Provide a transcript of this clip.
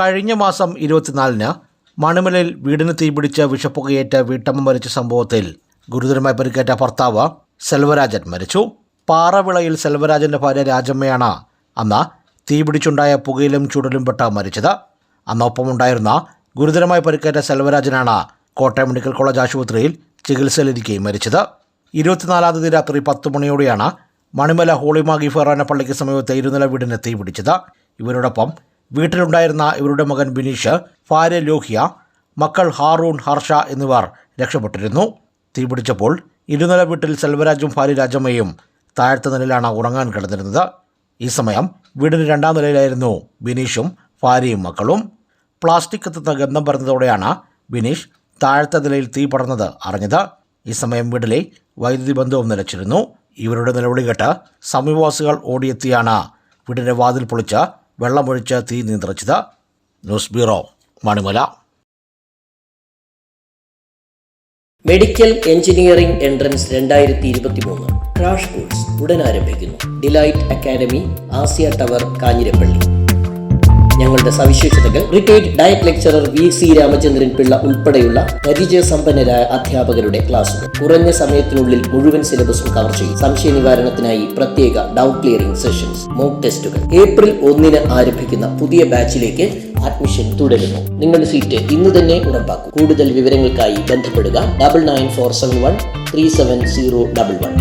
കഴിഞ്ഞ മാസം ഇരുപത്തിനാലിന് മണിമലയിൽ വീടിന് തീപിടിച്ച് വിഷപ്പുകയേറ്റ വീട്ടമ്മ മരിച്ച സംഭവത്തിൽ ഗുരുതരമായി പരിക്കേറ്റ ഭർത്താവ് സെൽവരാജൻ മരിച്ചു. പാറവിളയിൽ സെൽവരാജന്റെ ഭാര്യ രാജമ്മയാണ് അന്ന് തീപിടിച്ചുണ്ടായ പുകയിലും ചുടലും പെട്ട മരിച്ചത്. അന്നൊപ്പമുണ്ടായിരുന്ന ഗുരുതരമായി പരിക്കേറ്റ സെൽവരാജനാണ് കോട്ടയം മെഡിക്കൽ കോളേജ് ആശുപത്രിയിൽ ചികിത്സയിലിരിക്കെ മരിച്ചത്. ഇരുപത്തിനാലാം തീയതി രാത്രി പത്ത് മണിയോടെയാണ് മണിമല ഹോളിമാഗി ഫെറാന പള്ളിക്ക് സമീപത്തെ ഇരുനില വീടിന് തീപിടിച്ചത്. ഇവരോടൊപ്പം വീട്ടിലുണ്ടായിരുന്ന ഇവരുടെ മകൻ ബിനീഷ് ഭാര്യ ലോഹിയ മക്കൾ ഹാറൂൺ ഹർഷ എന്നിവർ രക്ഷപ്പെട്ടിരുന്നു. തീപിടിച്ചപ്പോൾ ഇരുനില വീട്ടിൽ സെൽവരാജും ഭാര്യ രാജമ്മയും താഴത്തെ നിലയിലാണ് ഉറങ്ങാൻ കിടന്നിരുന്നത്. ഈ സമയം വീടിന് രണ്ടാം നിലയിലായിരുന്നു ബിനീഷും ഭാര്യയും മക്കളും. പ്ലാസ്റ്റിക് എത്തുന്ന ഗന്ധം പറഞ്ഞതോടെയാണ് ബിനീഷ് താഴത്തെ നിലയിൽ തീ പടർന്നത് അറിഞ്ഞത്. ഈ സമയം വീട്ടിലെ വൈദ്യുതി ബന്ധവും നിലച്ചിരുന്നു. ഇവരുടെ നിലവിളി കേട്ട് സമീപവാസികൾ ഓടിയെത്തിയാണ് വീടിന്റെ വാതിൽ പൊളിച്ച് വെള്ളമൊഴിച്ച് തീ നിയന്ത്രിച്ചത് news bureau Manimala. Medical engineering entrance രണ്ടായിരത്തി ഇരുപത്തി മൂന്ന് ക്രാഷ് കോഴ്സ് ഉടൻ ആരംഭിക്കുന്നു delight academy Asia tower Kanjirappally. ഞങ്ങളുടെ സവിശേഷതകൾ. Retired DIET lecturer V C Ramachandran Pillai ഉൾപ്പെടെയുള്ള പരിചയസമ്പന്നരായ അധ്യാപകരുടെ ക്ലാസുകൾ. കുറഞ്ഞ സമയത്തിനുള്ളിൽ മുഴുവൻ സിലബസും കവർ ചെയ്യും. സംശയ നിവാരണത്തിനായി പ്രത്യേക ഡൗട്ട് ക്ലിയറിംഗ് സെഷൻസ് മോക്ക് ടെസ്റ്റുകൾ ഏപ്രിൽ ഒന്നിന് ആരംഭിക്കുന്ന പുതിയ ബാച്ചിലേക്ക് അഡ്മിഷൻ തുടരുന്നു. നിങ്ങളുടെ സീറ്റ് ഇന്ന് തന്നെ ഉറപ്പാക്കും. കൂടുതൽ വിവരങ്ങൾക്കായി ബന്ധപ്പെടുക double nine four seven one three seven zero double one